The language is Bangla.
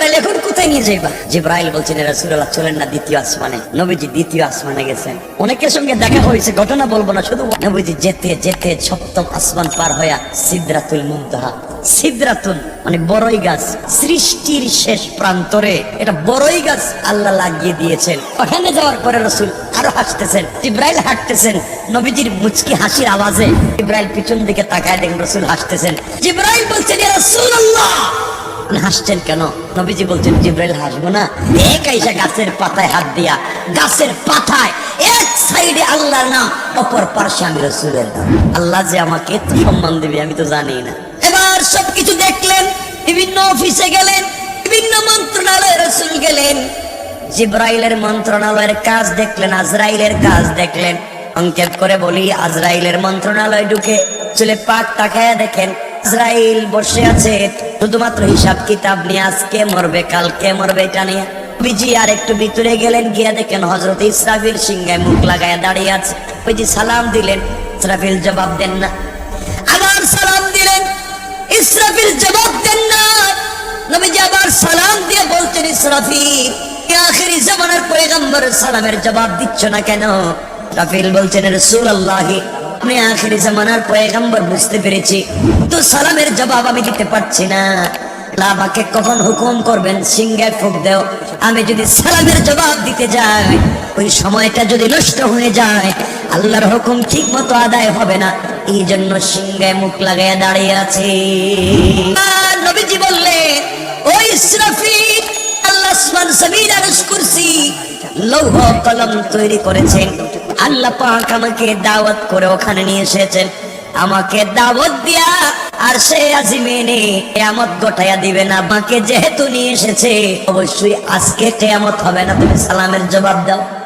জিব্রাইল এখন কোথায় নিয়ে যাইবা? জিব্রাইল বলছেন রাসূলুল্লাহ, চলেন না দ্বিতীয় আসমানে। নবীজি দ্বিতীয় আসমানে গেছেন। অনেকের সঙ্গে দেখা হয়েছে, ঘটনা বলব না, শুধু নবীজি যেতে যেতে সপ্তম আসমান পার হইয়া সিদরাতুল মুনতাহা। সিদরাতুন মানে বড়ই গাছ, সৃষ্টির শেষ প্রান্তরে। এটা বড়ই গাছ আল্লাহ লাগিয়ে দিয়েছেন। ওখানে যাওয়ার পরে রসুল আরও হাসতেছেন, জিব্রাইল হাঁটতেছেন, নবীজির মুচকি হাসির আওয়াজে জিব্রাইল পিছন দিকে তাকায় দেখেন, রসুল হাসতেছেন। জিব্রাইল বলছেন ইয়া রাসূলুল্লাহ আপনি হাসছেন কেন? নবীজি বলছেন, জিব্রাইল হাসবো না। এক আইসা গাছের পাতায় হাত দিয়া, গাছের পাতায় এক সাইডে আল্লাহর নাম, অপর পার্শ্বে আমি রসুলের নাম। আল্লাহ যে আমাকে এত সম্মান দেবে, আমি তো জানি না। এবার সবকিছু দেখলেন, বিভিন্ন অফিসে গেলেন, বিভিন্ন মন্ত্রণালয়ে রসুল গেলেন। জিব্রাইলের মন্ত্রণালয়ের কাজ দেখলেন, আজরাইলের কাজ দেখলেন। সংক্ষেপ করে বলি, আজরাইলের মন্ত্রণালয় ঢুকে চলে পাক তাকায় দেখেন ইসরায়েল বসে আছে। শুধুমাত্র হিসাব কিতাব নিয়ে আজকে মরবে, কালকে মরবে এটা নিয়ে। বিজি আর একটু ভিতরে গেলেন, গিয়া দেখেন হজরত ইসরাফিল সিংহায় মুখ লাগায় দাঁড়িয়ে আছে। ওই যে সালাম দিলেন, ইসরাফিল জবাব দেন না। আবার সালাম দিলেন, ইসরাফিল জবাব দেন না। নবীজি আবার সালাম দিয়ে বলছেন, ইসরাফিল আখেরি জামানার পয়গম্বর সালামের জবাব দিচ্ছ না কেন? রাফিল বলছেন, রাসূলুল্লাহি আমি আখেরি জামানার পয়গম্বর বুঝতে পেরেছি তো সালামের জবাব আমি দিতে পারছি না লাভাকে কখন হুকুম করবেন সিংহায় ফুক দেও আমি যদি সালামের জবাব দিতে যাই ওই সময়টা যদি নষ্ট হয়ে যায় আল্লাহর হুকুম ঠিক মতো আদায় হবে না এই জন্য সিংহায় মুখ লাগাইয়া দাঁড়িয়ে আছে জমিন আরশ আমাকে দাওয়াত করে ওখানে নিয়ে এসেছেন। আমাকে দাওয়াত দিয়া আর সে দিবে না। যেহেতু নিয়ে এসেছে, অবশ্যই আজকে কেয়ামত হবে না। তুমি সালামের জবাব দাও।